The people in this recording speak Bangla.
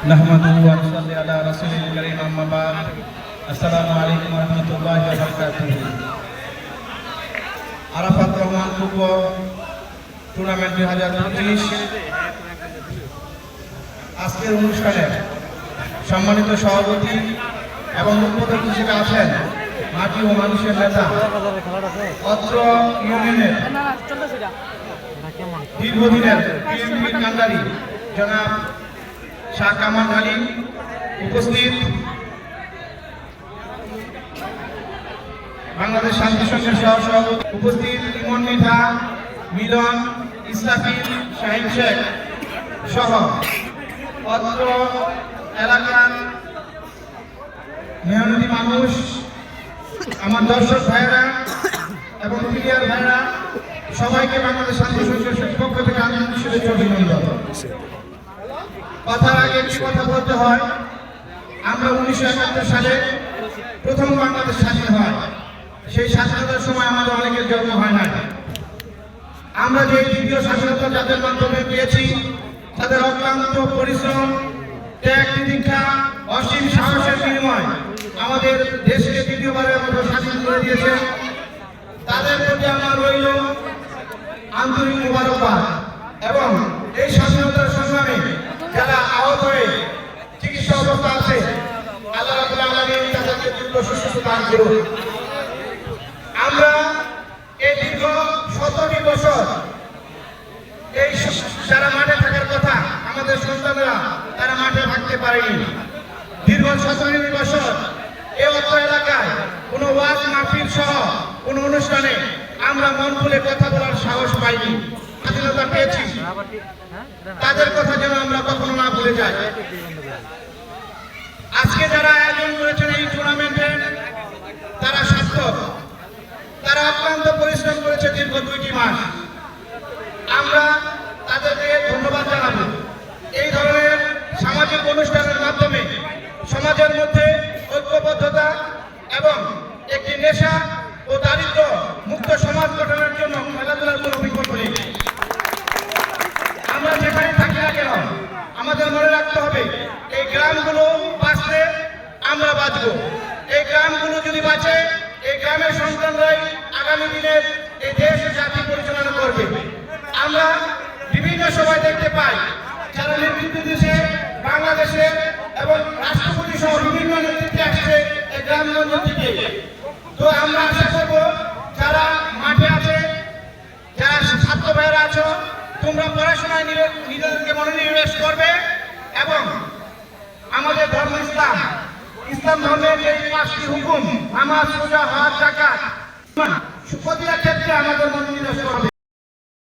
نحمده ونصلي على رسول الكريم أما بعد السلام عليكم ورحمة الله وبركاته আরাফাত রহমান পূর্ব টুর্নামেন্ট দুই হাজার পঁচিশ আজকের অনুষ্ঠানে সম্মানিত সভাপতি এবং উদ্বোধক হিসেবে আছেন মাটি ও মানুষের নেতা অত্র ইউনিয়নের দীর্ঘদিনের বিএনপির কান্ডারি জনাব শাহ কামাল আলী উপস্থিত। বাংলাদেশ শান্তি সংঘের সহ সভাপতি উপস্থিত ইমন মিঠা, মিলন, ইসরাফিল, শাহিন শেখ সহ অত্র এলাকার মেহনতি মানুষ, আমার দর্শক ভাইয়েরা এবং প্রিয়ার ভাইয়েরা, সবাইকে বাংলাদেশ শান্তি সংঘের পক্ষ থেকে আনন্দ শুভেচ্ছা অভিনন্দন। কথার আগে একটি কথা বলতে হয়। আমরা উনিশশো একাত্তর সালে প্রথম বাংলাদেশ স্বাধীন হয়। সেই স্বাধীনতার সময় আমাদের অনেকের জন্ম হয় না আমরা যে দ্বিতীয় স্বাধীনতা যাদের মাধ্যমে পেয়েছি, তাদের অক্লান্ত পরিশ্রম, ত্যাগ, তিতিক্ষা, অসীম সাহসের বিনিময় আমাদের দেশকে দ্বিতীয়বারের মতো স্বাধীন করে দিয়েছে। তাদের প্রতি আমার রইল আন্তরিক মুবারকবাদ এবং এই স্বাধীনতার সংগ্রামে যারা আহত হয়ে চিকিৎসা অবস্থা আছে আল্লাহ রাব্বুল যারা মাঠে থাকার কথা, আমাদের দীর্ঘ সতেরোটি বছর এই এলাকায় কোনো ওয়াজ মাহফিল সহ কোনো অনুষ্ঠানে আমরা মন খুলে কথা বলার সাহস পাইনি, স্বাধীনতা পেয়েছি। তাদের কথা যেন আমরা কখনো না ভুলে যাই আজকে যারা আয়োজন করেছেন এই টুর্নামেন্টের তারা সার্থক। তারা অক্লান্ত পরিশ্রম করেছে দীর্ঘ দুইটি মাস। আমরা তাদেরকে ধন্যবাদ জানাব। এই ধরনের সামাজিক অনুষ্ঠানের মাধ্যমে সমাজের মধ্যে ঐক্যবদ্ধতা এবং একটি নেশা ও দারিদ্র মুক্ত সমাজ গঠনের জন্য খেলাধুলার কোনো বিকল্প নেই আমরা যেখানে থাকি না কেন আমাদের মনে রাখতে হবে এই গ্রামগুলো বাঁচলে আমরা বাঁচব। এই গ্রামগুলো যদি বাঁচে, এই গ্রামের সন্তানরাই আগামী দিনের এই দেশ জাতি পরিচালনা করবে। আমরা বিভিন্ন সময় দেখতে পাই, যারা নেতৃত্ব দিচ্ছে বাংলাদেশে এবং রাষ্ট্রপতি সহ বিভিন্ন নেতৃত্বে আসছে এই গ্রামগঞ্জের দিকে তো আমরা আশা করব, যারা মাঠে আছে, যারা ছাত্র ভাইয়েরা আছো, তোমরা পড়াশোনায় নিজেদেরকে মনোনিবেশ করবে এবং আমাদের ধর্ম ইসলাম ইসলাম ধর্মের যে পাঁচটি হুকুম আমার সোজা হাত জাকাত প্রতিটা ক্ষেত্রে আমাদের মনোনিবেশ করবে।